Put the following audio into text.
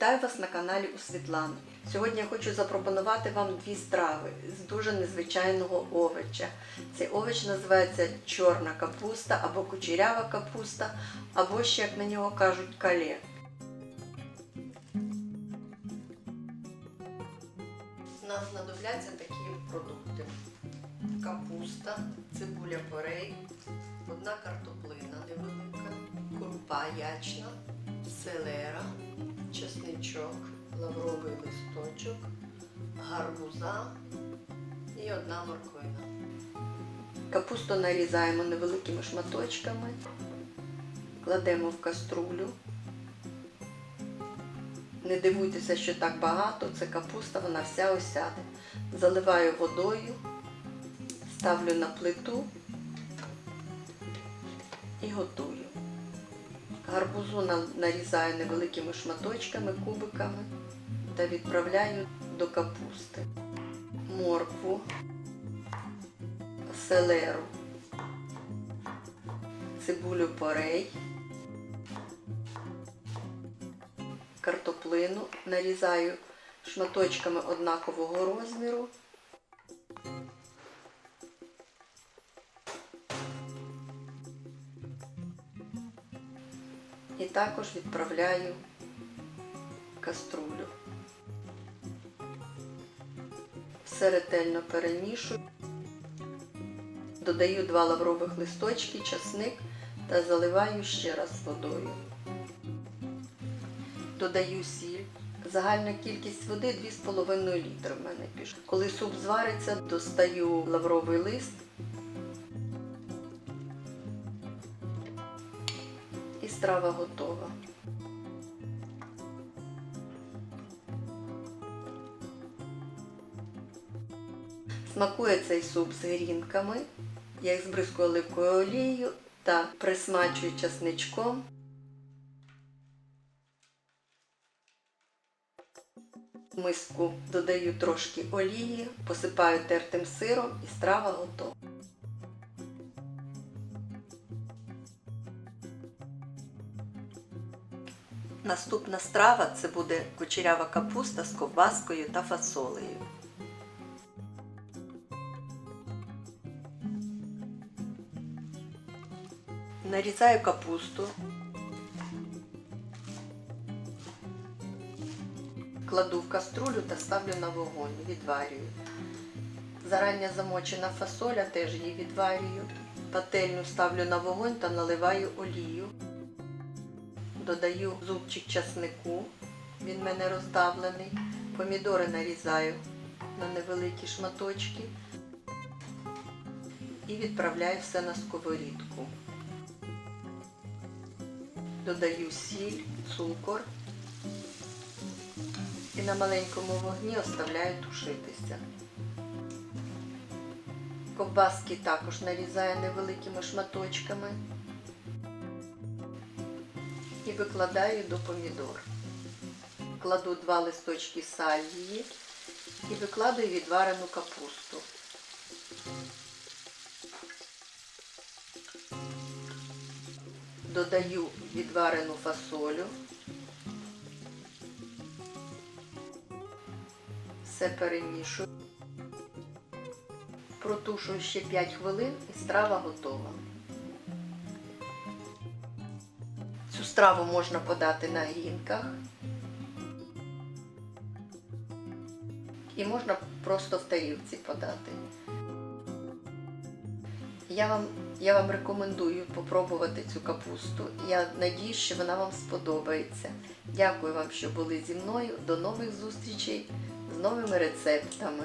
Вітаю вас на каналі у Світлани. Сьогодні я хочу запропонувати вам дві страви з дуже незвичайного овоча. Цей овоч називається чорна капуста або кучерява капуста, або ще, як на нього кажуть, кале. Нам знадобляться такі продукти: капуста, цибуля порей, одна картоплина невелика, крупа ячна, селера, чесничок, лавровий листочок, гарбуза і одна морквина. Капусту нарізаємо невеликими шматочками, кладемо в каструлю. Не дивуйтеся, що так багато, це капуста, вона вся осяде. Заливаю водою, ставлю на плиту і готую. Гарбузу нарізаю невеликими шматочками, кубиками та відправляю до капусти. Моркву, селеру, цибулю порей, картоплину нарізаю шматочками однакового розміру. І також відправляю в каструлю. Все ретельно перемішую. Додаю два лаврових листочки, часник та заливаю ще раз водою. Додаю сіль. Загальна кількість води 2,5 літри в мене пішла. Коли суп звариться, достаю лавровий лист страва готова. Смакує цей суп з грінками. Я їх збризкую оливковою олією та присмачую часничком. В миску додаю трошки олії, посипаю тертим сиром і страва готова. Наступна страва це буде кучерява капуста з ковбаскою та фасолею. Нарізаю капусту. Кладу в каструлю та ставлю на вогонь, відварюю. Зарання замочена фасоля, теж її відварюю. Пательню ставлю на вогонь та наливаю олію. Додаю зубчик часнику, він в мене роздавлений. Помідори нарізаю на невеликі шматочки і відправляю все на сковорідку. Додаю сіль, цукор і на маленькому вогні оставляю тушитися. Ковбаски також нарізаю невеликими шматочками і викладаю до помідор. Кладу два листочки сальвії і викладаю відварену капусту. Додаю відварену фасолю. Все перемішую. Протушую ще 5 хвилин і страва готова. Страву можна подати на грінках. І можна просто в тарілці подати. Я вам, я вам рекомендую попробувати цю капусту. Я надіюсь, що вона вам сподобається. Дякую вам, що були зі мною. До нових зустрічей з новими рецептами.